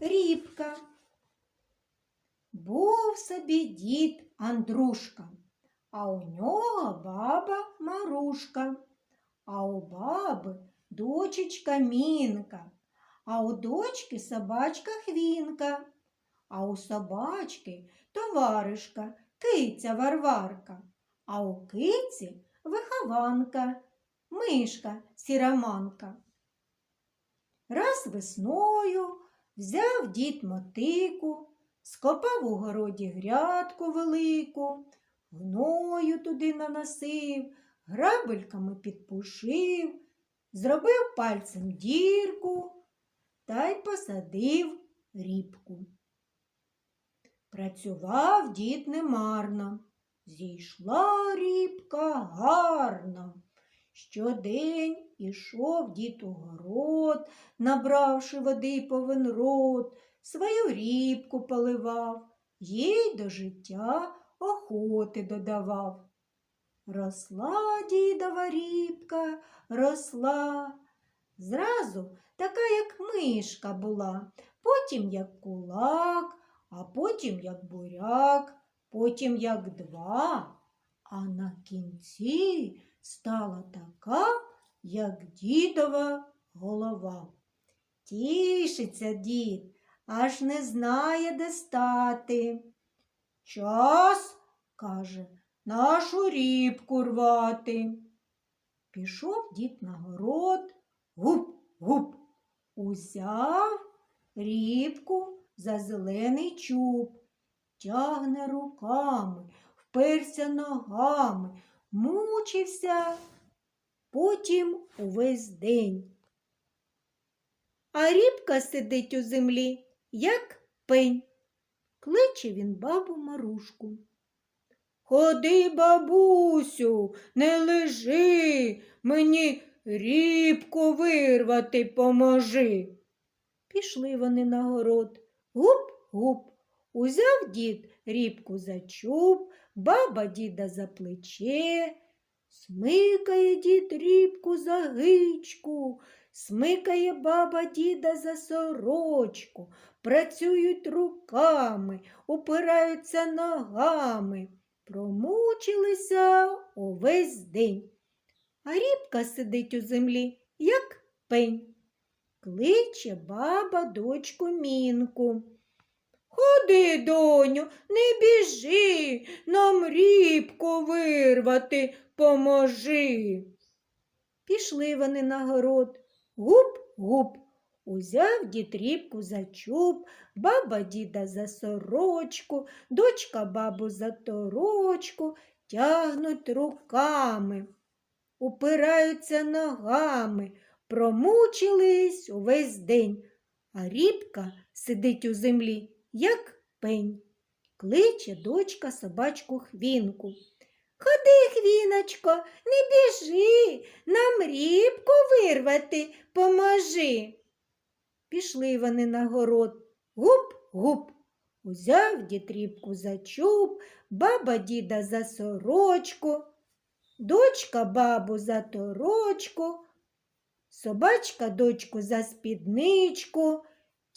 рібка. Був собі дід Андрушка, а у нього баба Марушка, а у баби дочечка Мінка, а у дочки собачка Хвінка, а у собачки товаришка, киця Варварка, а у киці вихованка, мишка сіраманка. Раз весною взяв дід мотику, скопав у городі грядку велику, гною туди наносив, грабельками підпушив, зробив пальцем дірку та й посадив рібку. Працював дід немарно, зійшла рібка гарна. Щодень ішов дід у город, набравши води повен рот, свою рібку поливав, їй до життя охоти додавав. Росла дідова рібка, росла. Зразу така, як мишка була, потім як кулак, а потім як буряк, потім як два, а на кінці стала така, як дідова голова. Тішиться дід, аж не знає, де стати. Час, каже, нашу рібку рвати. Пішов дід на город, гуп, гуп, узяв рібку за зелений чуб, тягне руками, вперся ногами, мучився потім увесь день. А рібка сидить у землі, як пень. Кличе він бабу Марушку. Ходи, бабусю, не лежи, мені рібку вирвати поможи. Пішли вони на город. Гуп-гуп. Узяв дід рібку за чуб, баба діда за плече. Смикає дід рібку за гичку, смикає баба діда за сорочку, працюють руками, упираються ногами, промучилися увесь день. А рібка сидить у землі, як пень. Кличе баба дочку мінку. Ходи, доню, не біжи, нам рібку вирвати поможи. Пішли вони на город. Гуп-гуп. Узяв дід рібку за чуб, баба діда за сорочку, дочка бабу за торочку, тягнуть руками, упираються ногами, промучились увесь день, а рібка сидить у землі, як пень. Кличе дочка собачку хвінку. Ходи, хвіночко, не біжи, нам рібку вирвати поможи. Пішли вони на город. Гуп-гуп. Узяв дід рібку за чуб, баба діда за сорочку, дочка бабу за торочку, собачка дочку за спідничку,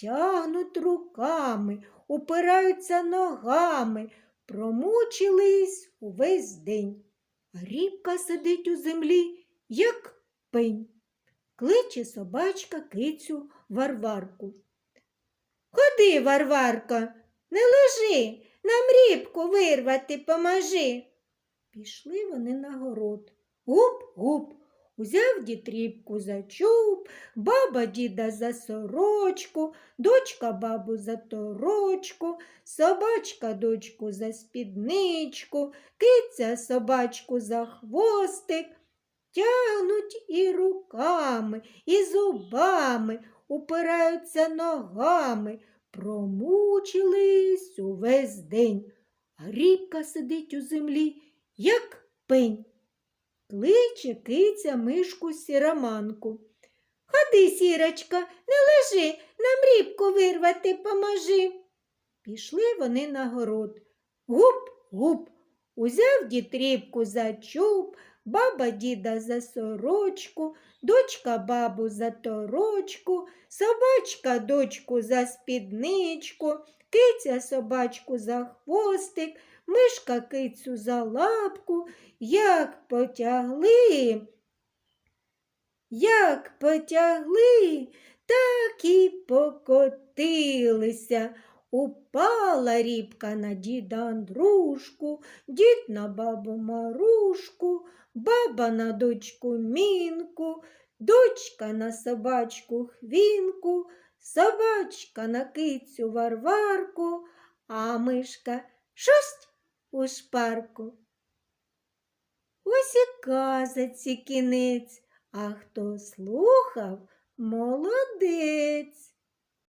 тягнуть руками, упираються ногами, промучились увесь день. А рібка сидить у землі, як пень. Кличе собачка кицю Варварку. Ходи, Варварка, не лежи, нам рібку вирвати поможи. Пішли вони на город. Гуп-гуп. Узяв дід рібку за чуб, баба діда за сорочку, дочка бабу за торочку, собачка дочку за спідничку, киця собачку за хвостик. Тягнуть і руками, і зубами, упираються ногами, промучились увесь день. А рібка сидить у землі, як пень. Кличе киця мишку сіраманку. Ходи, сірочка, не лежи, нам рібку вирвати поможи. Пішли вони на город. Гуп-гуп. Узяв дід рібку за чуб, баба діда за сорочку, дочка бабу за торочку, собачка дочку за спідничку, киця собачку за хвостик, мишка кицю за лапку, як потягли. Як потягли, так і покотилися. Упала рібка на діда Андрушку, дід на бабу Марушку, баба на дочку Мінку, дочка на собачку Хвінку, собачка на кицю Варварку, а мишка шусть у шпарку. Ось і казаці кінець, а хто слухав, молодець.